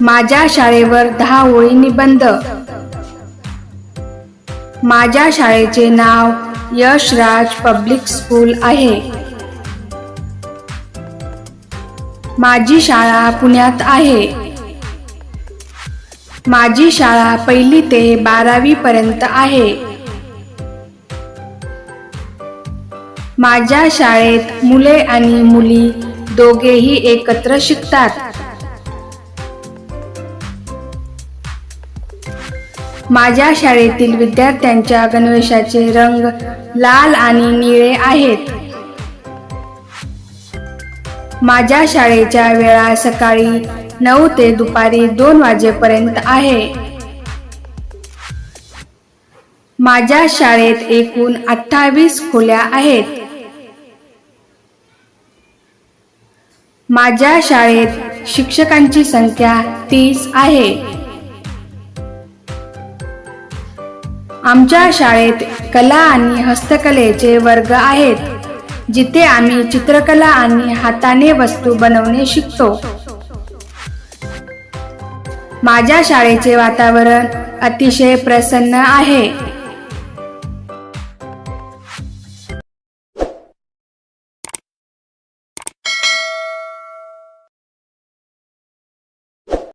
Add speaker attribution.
Speaker 1: माझ्या शाळेवर दहा ओळी निबंध माझ्या शाळेचे नाव यशराज पब्लिक स्कूल आहे. माझी शाळा पुण्यात आहे. माझी शाळा पहिली ते बारावी पर्यंत आहे. माझ्या शाळेत मुले आणि मुली दोघेही एकत्र शिकतात. माझ्या शाळेतील विद्यार्थ्यांच्या गणवेशाचे रंग लाल आणि निळे आहेत. माझ्या शाळेच्या वेळा सकाळी नऊ ते दुपारी दोन वाजेपर्यंत आहे. माझ्या शाळेत एकूण अठ्ठावीस खोल्या आहेत. माझ्या शाळेत शिक्षकांची संख्या तीस आहे. आमच्या शाळेत कला आणि हस्तकलेचे वर्ग आहेत जिथे आम्ही चित्रकला आणि हाताने वस्तू बनवणे शिकतो. माझ्या शाळेचे वातावरण अतिशय प्रसन्न आहे.